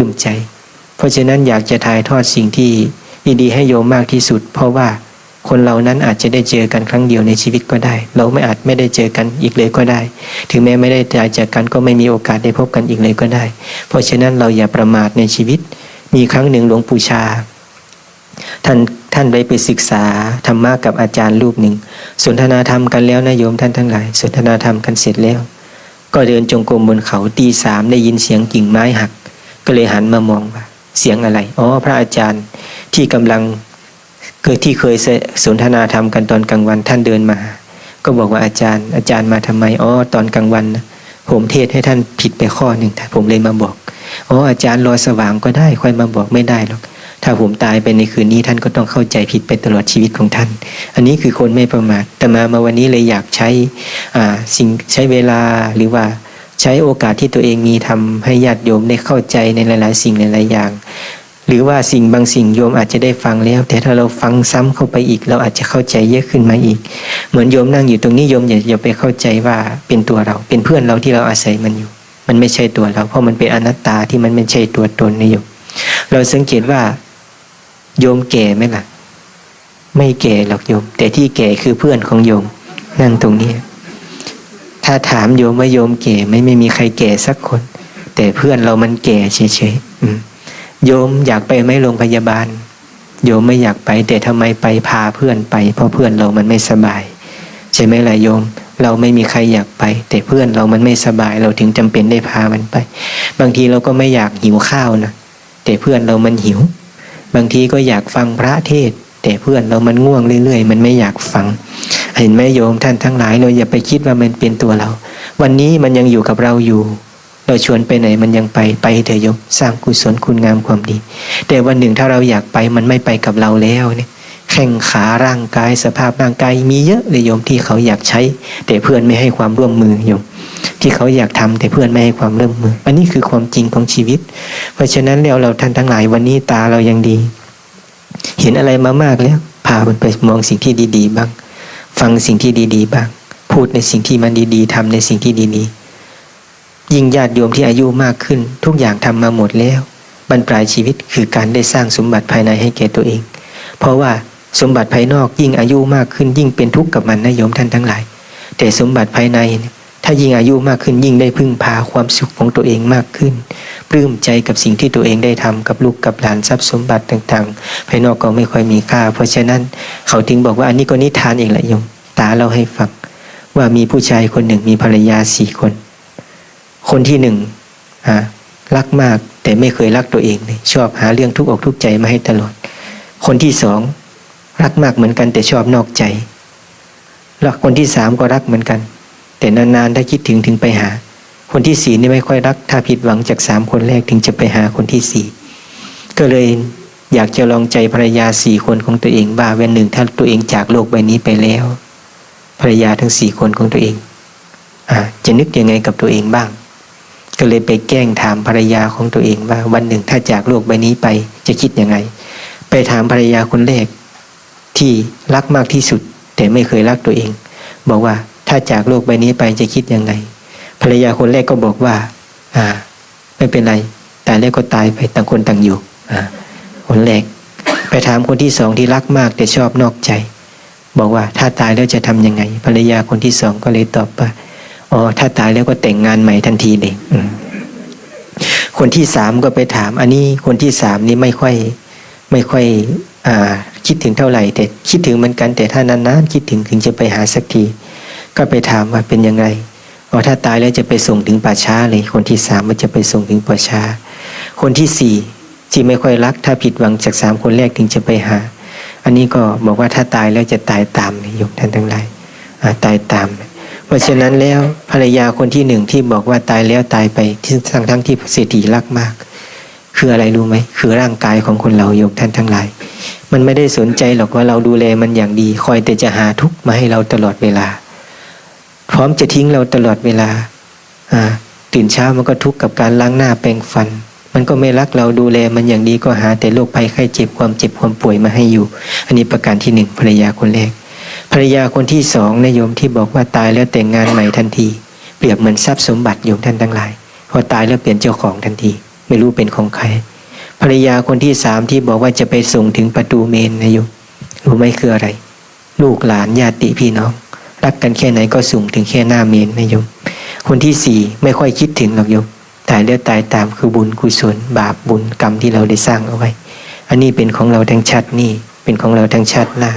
ปลื้มใจ เพราะฉะนั้นอยากจะถ่ายทอดสิ่งที่ดีๆให้โยมมากที่สุด เพราะว่าคนเรานั้นอาจจะได้เจอกันครั้งเดียวในชีวิตก็ได้ เราไม่อาจไม่ได้เจอกันอีกเลยก็ได้ ถึงแม้ไม่ได้ตายจากกันก็ไม่มีโอกาสได้พบกันอีกเลยก็ได้ เพราะฉะนั้นเราอย่าประมาทในชีวิต มีครั้งหนึ่งหลวงปู่ชา ท่านท่านไปไปศึกษาธรรมะกับอาจารย์รูปหนึ่ง สนทนาธรรมกันแล้วนะโยมท่านทั้งหลาย สนทนาธรรมกันเสร็จแล้ว ก็เดินจงกรมบนเขาตีสามได้ยินเสียงกิ่งไม้หัก ก็เลยหันมามองว่าเสียงอะไร อ๋อ พระอาจารย์ที่กำลังเกิดที่เคยสนทนาธรรมกันตอนกลางวันท่านเดินมา ก็บอกว่าอาจารย์ อาจารย์มาทำไม อ๋อ ตอนกลางวันนะผมเทศให้ท่านผิดไปข้อหนึ่งแต่ผมเลยมาบอก อ๋อ อาจารย์รอสว่างก็ได้ ค่อยมาบอกไม่ได้หรอก ถ้าผมตายไปในคืนนี้ท่านก็ต้องเข้าใจผิดไปตลอดชีวิตของท่าน อันนี้คือคนไม่ประมาท แต่มามาวันนี้เลยอยากใช้ อ่า สิ่งใช้เวลาหรือว่า ใช้โอกาสที่ตัวเองมีทำให้ญาติโยมได้เข้าใจในหลาย ๆ สิ่งหลายๆอย่าง หรือว่าสิ่งบางสิ่งโยมอาจจะได้ฟังแล้ว แต่ถ้าเราฟังซ้ำเข้าไปอีก เราอาจจะเข้าใจเยอะขึ้นมาอีก เหมือนโยมนั่งอยู่ตรงนี้โยมอย่าอย่าไปเข้าใจว่าเป็นตัวเรา เป็นเพื่อนเราที่เราอาศัยมันอยู่ มันไม่ใช่ตัวเรา เพราะมันเป็นอนัตตาที่มันไม่ใช่ตัวตนนะโยมเราสังเกตว่า โยมแก่ไหมล่ะ ไม่แก่หรอกโยม แต่ที่แก่คือเพื่อนของโยม นั่งตรงนี้ ถ้าถามโยมว่าโยมแก่ไหม่ไม่มีใครแก่สักคน แต่เพื่อนเรามันแก่เฉยๆโยมอยากไปไหมโรงพยาบาล โยมไม่อยากไป แต่ทำไมไปพาเพื่อนไป เพราะเพื่อนเรามันไม่สบาย ใช่ไหมล่ะโยม เราไม่มีใครอยากไป แต่เพื่อนเรามันไม่สบาย เราถึงจำเป็นได้พามันไป บางทีเราก็ไม่อยากหิวข้าวนะแต่เพื่อนเรามันหิว บางทีก็อยากฟังพระเทศ แต่เพื่อนเรามันง่วงเรื่อยๆ มันไม่อยากฟัง เห็นไหมโยมท่านทั้งหลาย เราอย่าไปคิดว่ามันเป็นตัวเรา วันนี้มันยังอยู่กับเราอยู่ เราชวนไปไหนมันยังไปไปเถอะโยมสร้างกุศลคุณงามความดี แต่วันหนึ่งถ้าเราอยากไปมันไม่ไปกับเราแล้วเนี่ยแข้งขาร่างกายสภาพร่างกายมีเยอะเลยโยมที่เขาอยากใช้ แต่เพื่อนไม่ให้ความร่วมมือโยมที่เขาอยากทำแต่เพื่อนไม่ให้ความร่วมมือ อันนี้คือความจริงของชีวิต เพราะฉะนั้นแล้วเราท่านทั้งหลายวันนี้ตาเรายังดี เห็นอะไรมามากแล้วพามันไปมองสิ่งที่ดี ๆ บ้าง ฟังสิ่งที่ดี ๆ บ้าง พูดในสิ่งที่มันดีๆทำในสิ่งที่ดีๆ ยิ่งญาติโยมที่อายุมากขึ้น ทุกอย่างทำมาหมดแล้วบรรปลายชีวิตคือการได้สร้างสมบัติภายในให้แก่ตัวเอง เพราะว่าสมบัติภายนอกยิ่งอายุมากขึ้นยิ่งเป็นทุกข์กับมันนะโยมท่านทั้งหลาย แต่สมบัติภายในเนี่ยายิ่งอายุมากขึ้นยิ่งได้พึ่งพาความสุขของตัวเองมากขึ้น ปลื้มใจกับสิ่งที่ตัวเองได้ทำกับลูกกับหลานทรัพย์สมบัติต่างๆ ภายนอกก็ไม่ค่อยมีค่า เพราะฉะนั้นเขาถึงบอกว่าอันนี้ก็นิทานเองแหละโยมตาเราให้ฟังว่ามีผู้ชายคนหนึ่งมีภรรยาสี่คน คนที่หนึ่งฮะรักมากแต่ไม่เคยรักตัวเองเลยชอบหาเรื่องทุกอกทุกใจมาให้ตลอด คนที่สองรักมากเหมือนกันแต่ชอบนอกใจ แล้วคนที่สามก็รักเหมือนกัน แต่นานๆถ้าคิดถึงถึงไปหา คนที่สี่นี่ไม่ค่อยรัก ถ้าผิดหวังจากสามคนแรกถึงจะไปหาคนที่สี่ก็เลยอยากจะลองใจภรรยาสี่คนของตัวเองว่าวันหนึ่งถ้าตัวเองจากโลกใบนี้ไปแล้ว ภรรยาทั้งสี่คนของตัวเองอจะนึกยังไงกับตัวเองบ้าง ก็เลยไปแกล้งถามภรรยาของตัวเองว่าวันหนึ่งถ้าจากโลกใบนี้ไปจะคิดยังไง ไปถามภรรยาคนแรกที่รักมากที่สุด แต่ไม่เคยรักตัวเอง บอกว่า ถ้าจากโลกใบนี้ไปจะคิดยังไง ภรรยาคนแรกก็บอกว่า อ่า ไม่เป็นไร ตายแล้วก็ตายไปต่างคนต่างอยู่ อ่า คนแรก ไปถามคนที่สองที่รักมาก แต่ชอบนอกใจ บอกว่าถ้าตายแล้วจะทำยังไง ภรรยาคนที่สองก็เลยตอบว่า อ๋อ ถ้าตายแล้วก็แต่งงานใหม่ทันทีเลยคนที่สามก็ไปถาม อันนี้คนที่สามนี่ไม่ค่อย ไม่ค่อย อ่า คิดถึงเท่าไหร่ แต่คิดถึงเหมือนกันแต่ถ้านานๆคิดถึงถึงจะไปหาสักที ก็ไปถามว่าเป็นยังไงอ๋อถ้าตายแล้วจะไปส่งถึงป่าช้าเลย คนที่สามมันจะไปส่งถึงป่าช้า คนที่สี่ที่ไม่ค่อยรัก ถ้าผิดหวังจากสามคนแรกถึงจะไปหา อันนี้ก็บอกว่าถ้าตายแล้วจะตายตามโยมท่านทั้งหลายตายตาม เพราะฉะนั้นแล้วภรรยาคนที่หนึ่งที่บอกว่าตายแล้วตายไปที่ทั้งทั้งที่เศรษฐีรักมาก คืออะไรรู้ไหมคือร่างกายของคนเราโยมท่านทั้งหลาย มันไม่ได้สนใจหรอกว่าเราดูแลมันอย่างดี คอยแต่จะหาทุกข์มาให้เราตลอดเวลา พร้อมจะทิ้งเราตลอดเวลาตื่นเช้ามันก็ทุกข์กับการล้างหน้าแปรงฟัน มันก็ไม่รักเราดูแลมันอย่างดีก็หาแต่โรคภัยไข้เจ็บความเจ็บความป่วยมาให้อยู่ อันนี้ประการที่หนึ่งภรรยาคนแรกภรรยาคนที่สองนายโยมที่บอกว่าตายแล้วแต่งงานใหม่ทันที เปรียบเหมือนทรัพย์สมบัติโยมท่านทั้งหลายพอตายแล้วเปลี่ยนเจ้าของทันที ไม่รู้เป็นของใครภรรยาคนที่สามที่บอกว่าจะไปส่งถึงประตูเมนนะโยมรู้ไหมคืออะไร ลูกหลานญาติพี่น้อง รักกันแค่ไหนก็ส่งถึงแค่หน้าเมนนะโยม คนที่สี่ไม่ค่อยคิดถึงหรอกโยมตายแล้วตายตามคือบุญกุศลบาปบุญกรรมที่เราได้สร้างเอาไว้ อันนี้เป็นของเราทั้งชาตินี่เป็นของเราทั้งชาติหน้า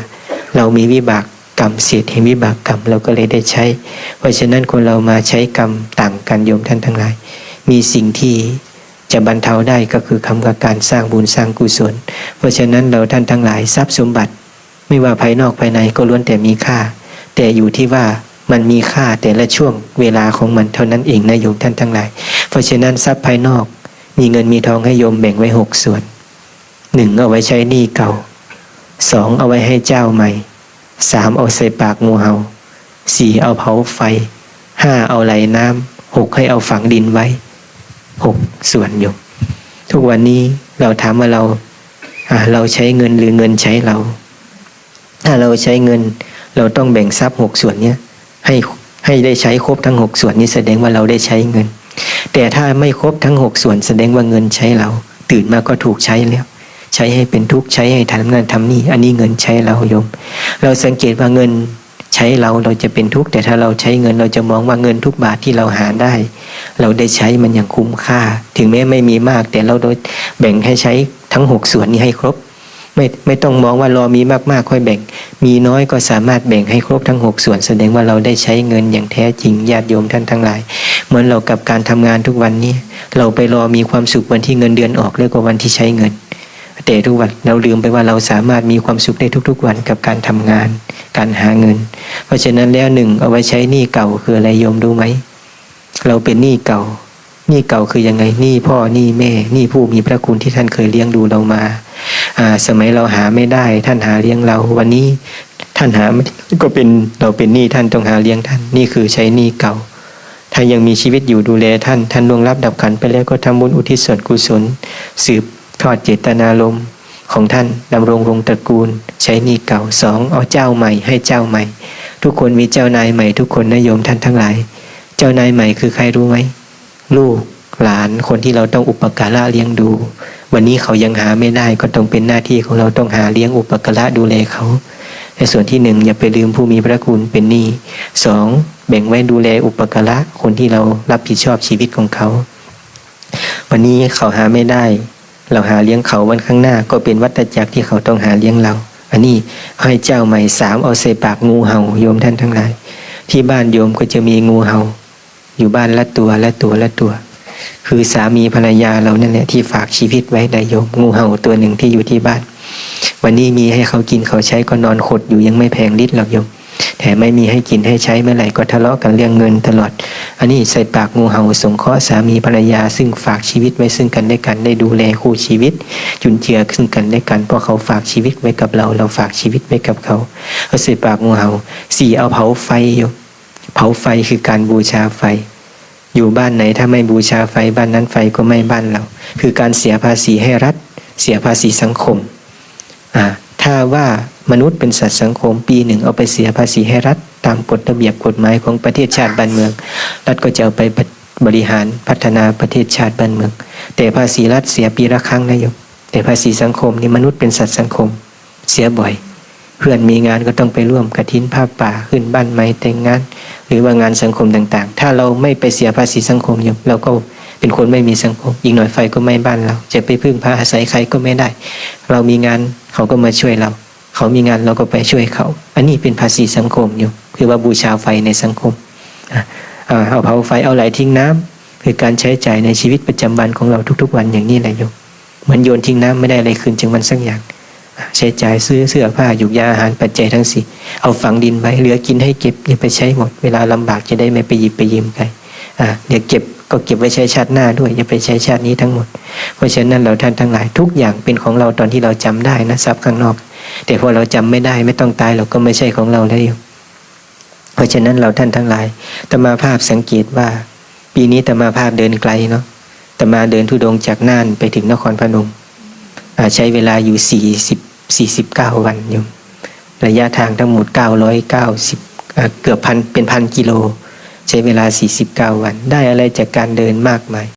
เรามีวิบากกรรมเสียแห่งวิบากกรรมเราก็เลยได้ใช้ เพราะฉะนั้นคนเรามาใช้กรรมต่างกันโยมท่านทั้งหลาย มีสิ่งที่จะบรรเทาได้ก็คือคำกับการสร้างบุญสร้างกุศล เพราะฉะนั้นเราท่านทั้งหลายทรัพย์สมบัติ ไม่ว่าภายนอกภายในก็ล้วนแต่มีค่า แต่อยู่ที่ว่ามันมีค่าแต่ละช่วงเวลาของมันเท่านั้นเองนะโยมท่านทั้งหลาย เพราะฉะนั้นทรัพย์ภายนอก มีเงินมีทองให้โยมแบ่งไว้หกส่วนหนึ่งเอาไว้ใช้หนี้เก่าสองเอาไว้ให้เจ้าใหม่สามเอาใส่ปากงูเห่าสี่เอาเผาไฟห้าเอาไหลน้ำหกให้เอาฝังดินไว้หกส่วนโยมทุกวันนี้เราถามว่าเราอ่าเราใช้เงินหรือเงินใช้เรา ถ้าเราใช้เงิน เราต้องแบ่งทรัพย์หกส่วนเนี้ยให้ให้ได้ใช้ครบทั้งหกส่วนนี้แสดงว่าเราได้ใช้เงิน แต่ถ้าไม่ครบทั้งหกส่วนแสดงว่าเงินใช้เรา ตื่นมาก็ถูกใช้แล้ว ใช้ให้เป็นทุกข์ใช้ให้ทำนั่นทำนี่อันนี้เงินใช้เราโยม เราสังเกตว่าเงินใช้เราเราจะเป็นทุกข์แต่ถ้าเราใช้เงินเราจะมองว่าเงินทุกบาทที่เราหาได้ เราได้ใช้มันอย่างคุ้มค่า ถึงแม้ไม่มีมากแต่เราโดยแบ่งให้ใช้ทั้งหกส่วนนี้ให้ครบ ไม่ไม่ต้องมองว่ารอมีมากๆค่อยแบ่ง มีน้อยก็สามารถแบ่งให้ครบทั้งหกส่วนแสดงว่าเราได้ใช้เงินอย่างแท้จริงญาติโยมท่านทั้งหลาย เหมือนเรากับการทำงานทุกวันนี้ เราไปรอมีความสุขวันที่เงินเดือนออกเรียกว่าวันที่ใช้เงิน แต่ทุกวันเราลืมไปว่าเราสามารถมีความสุขได้ทุกๆวันกับการทำงาน การหาเงิน เพราะฉะนั้นแล้วหนึ่งเอาไว้ใช้หนี้เก่าคืออะไรโยมรู้ไหมเราเป็นหนี้เก่าหนี้เก่าคือยังไงหนี้พ่อหนี้แม่หนี้ผู้มีพระคุณที่ท่านเคยเลี้ยงดูเรามา สมัยเราหาไม่ได้ ท่านหาเลี้ยงเรา วันนี้ท่านหาไม่ก็เป็นเราเป็นหนี้ท่านต้องหาเลี้ยงท่านนี่คือใช้หนี้เก่า ถ้ายังมีชีวิตอยู่ดูแลท่าน ท่านล่วงรับดับขันไปแล้วก็ทำบุญอุทิศส่วนกุศล สืบทอดเจตนารมณ์ของท่านดำรงวงตระกูล ใช้หนี้เก่าสองเอาเจ้าใหม่ให้เจ้าใหม่ ทุกคนมีเจ้านายใหม่ทุกคนนะโยมท่านทั้งหลาย เจ้านายใหม่คือใครรู้ไหมลูกหลานคนที่เราต้องอุปการะเลี้ยงดู วันนี้เขายังหาไม่ได้ก็ต้องเป็นหน้าที่ของเราต้องหาเลี้ยงอุปการะดูแลเขาในส่วนที่หนึ่งอย่าไปลืมผู้มีพระคุณเป็นหนี้สองแบ่งไว้ดูแลอุปการะคนที่เรารับผิดชอบชีวิตของเขา วันนี้เขาหาไม่ได้ เราหาเลี้ยงเขาวันข้างหน้า ก็เป็นวัฏจักรที่เขาต้องหาเลี้ยงเรา อันนี้ให้เจ้าใหม่สามเอาใส่ปากงูเห่าโยมท่านทั้งหลาย ที่บ้านโยมก็จะมีงูเห่า อยู่บ้านละตัวละตัวละตัว คือสามีภรรยาเรานั่นแหละที่ฝากชีวิตไว้ได้โยมงูเห่าตัวหนึ่งที่อยู่ที่บ้าน วันนี้มีให้เขากินเขาใช้ก็นอนขดอยู่ยังไม่แพงลิตรหรอกโยมแถมไม่มีให้กินให้ใช้เมื่อไหร่ก็ทะเลาะกันเรื่องเงินตลอด อันนี้ใส่ปากงูเห่าสงเคราะห์สามีภรรยา ซึ่งฝากชีวิตไว้ซึ่งกันและกันได้ดูแลคู่ชีวิต จุนเจือซึ่งกันและกันเพราะเขาฝากชีวิตไว้กับเรา เราฝากชีวิตไว้กับเขาเอาใส่ปากงูเห่าสี่เอาเผาไฟโยมเผาไฟคือการบูชาไฟ อยู่บ้านไหนถ้าไม่บูชาไฟบ้านนั้นไฟก็ไม่บ้านเรา คือการเสียภาษีให้รัฐ เสียภาษีสังคมอ่าถ้าว่ามนุษย์เป็นสัตว์สังคมปีหนึ่งเอาไปเสียภาษีให้รัฐ ตามกฎระเบียบกฎหมายของประเทศชาติบ้านเมือง รัฐก็จะเอาไปบริหารพัฒนาประเทศชาติบ้านเมือง แต่ภาษีรัฐเสียปีละครั้งนะโยมแต่ภาษีสังคมนี่มนุษย์เป็นสัตว์สังคม เสียบ่อย เพื่อนมีงานก็ต้องไปร่วมกระถินผ้าป่าขึ้นบ้านไม้แต่งงาน หรือว่างานสังคมต่างๆ ถ้าเราไม่ไปเสียภาษีสังคมโยมเราก็เป็นคนไม่มีสังคมอีกหน่อยไฟก็ไม่บ้านเรา จะไปพึ่งพาอาศัยใครก็ไม่ได้ เรามีงานเขาก็มาช่วยเรา เขามีงานเราก็ไปช่วยเขา อันนี้เป็นภาษีสังคมอยู่ คือว่าบูชาไฟในสังคมเอาเผาไฟเอาไหลทิ้งน้ำคือการใช้จ่ายในชีวิตประจำวันของเราทุก ๆ วันอย่างนี้แหละโยมเหมือนโยนทิ้งน้ำไม่ได้อะไรคืนจึงมันสักอย่าง ใช้จ่ายซื้อเสื้อผ้าหยุกยาอาหารปัจจัยทั้งสี่เอาฝังดินไว้เหลือกินให้เก็บอย่าไปใช้หมดเวลาลำบากจะได้ไม่ไปหยิบไปยืมใครอ่าเดี๋ยวเก็บก็เก็บไว้ใช้ชาติหน้าด้วยอย่าไปใช้ชาตินี้ทั้งหมด เพราะฉะนั้นเราท่านทั้งหลายทุกอย่างเป็นของเราตอนที่เราจำได้นะทรัพย์ข้างนอก แต่พอเราจำไม่ได้ไม่ต้องตายเราก็ไม่ใช่ของเราแล้วโยมเพราะฉะนั้นเราท่านทั้งหลายตมาภาพสังเกตว่า ปีนี้ตมาภาพเดินไกลเนาะตมาเดินทุดงจากน่านไปถึงนครพนม ใช้เวลาอยู่ 40 49 วันโยมระยะทางทั้งหมด 990 เกือบพันเป็นพันกิโล ใช้เวลา 49 วัน ได้อะไรจากการเดินมากมาย